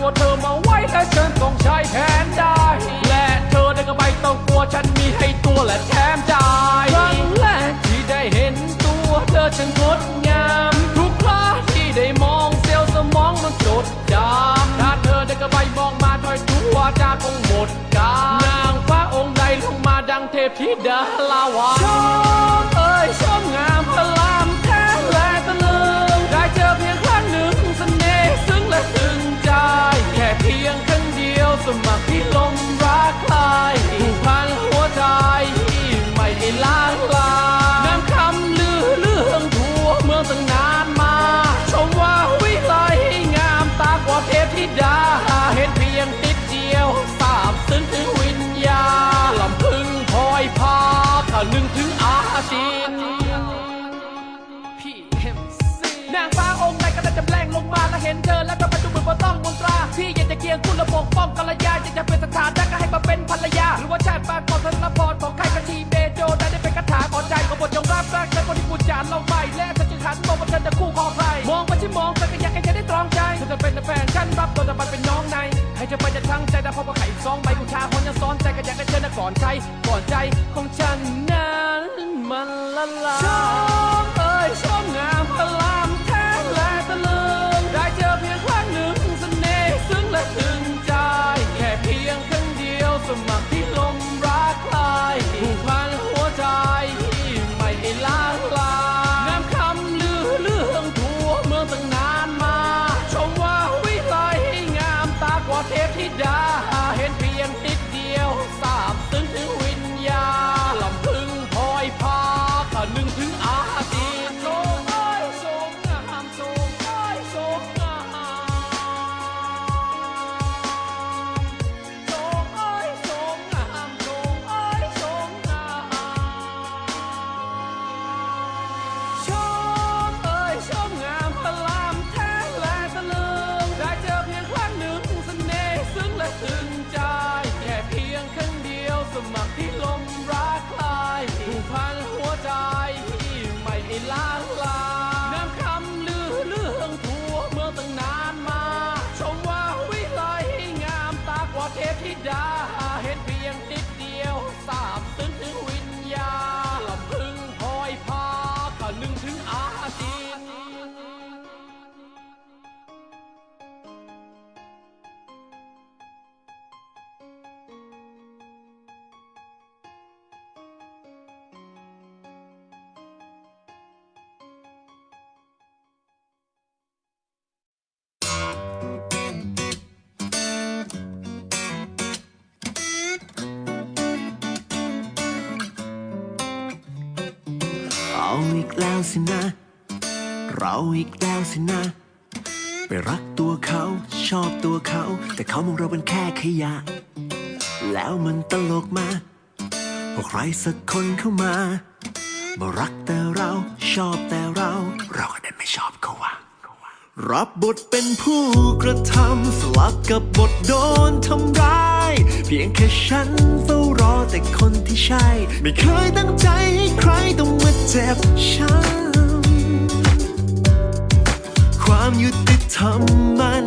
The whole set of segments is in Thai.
ตัวเธอมาไว้และฉันต้องใช้แทนได้ และเธอได้ก็ไม่ต้องกลัวฉันมีให้ตัวและแถมใจครั้งแรกที่ได้เห็นตัวเธอฉันงดงาม ทุกคราที่ได้มองเซลล์สมองมันจดจำถ้าเธอได้ก็ไปมองมาถอยตัวจาคงหมดกานางฟ้าองค์ใดลงมาดังเทพธิดาลาวา ห็นเธอแล้วก็มาดูเหมือนว่าต้องมนตราพี่อยากจะเคียงคุณและปกป้องกัลยาอยากจะเป็นสถานะก็ให้มาเป็นภรรยา หรือว่าชาติบานของธนพรของใครก็ชีเมโจได้ได้เป็นคาถาขอใจของบทยงรับรักและคนที่พูดจานเราไปและฉันจึงหันมองว่าเธอจะคู่คองใครมองไปที่มองไปก็อยากให้เธอได้ตรองใจเธอจะเป็นแฟนฉันรับตัวจะไปเป็นน้องในให้เธอไปจะทั้งใจแต่พอว่าไข่ซองใบบูชาคนยังซ้อนใจก็อยากให้เธอน่ะก่อนใจก่อนใจของฉันนั้นมันละลาย เราอีกแล้วสินะ เราอีกแล้วสินะ ไปรักตัวเขาชอบตัวเขา แต่เขามองเราเป็นแค่ขยะ แล้วมันตลกมาพอใครสักคนเข้ามามารักแต่เราชอบแต่เราเราก็ได้ไม่ชอบเขาว่ะ รับบทเป็นผู้กระทำสลับกับบทโดนทำร้าย เพียงแค่ฉันเฝ้ารอแต่คนที่ใช่ ไม่เคยตั้งใจให้ใครต้องมาเจ็บช้ำความยุติธรรมมัน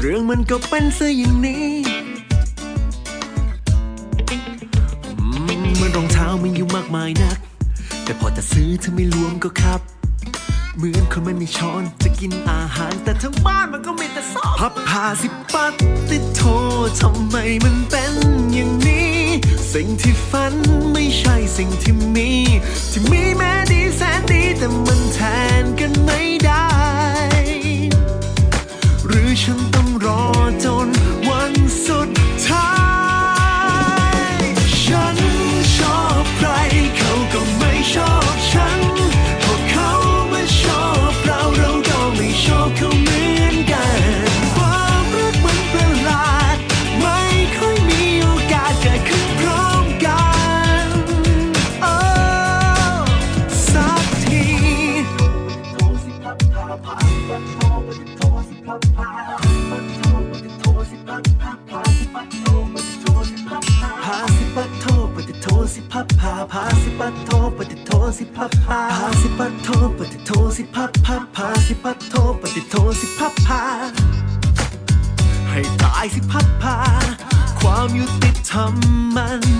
เรื่องมันก็เป็นซะอย่างนี้มเหมันรองเท้าไม่อยู่มากมายนัก แต่พอจะซื้อเธอไม่รวมก็ครับ เหมือนคนไม่มีช้อนจะกินอาหารแต่ทั้งบ้านมันก็มีแต่ซอกพับผ้าสิปัดติดโททำไมมันเป็นอย่างนี้ สิ่งที่ฝันไม่ใช่สิ่งที่มี ที่มีแม้ดีแสนดีแต่ สิปัดโทปฏิโทสิพับพับพาสิปัดโทปฏิโทสิพับพาให้ตายสิพับพาความยุติธรรมมัน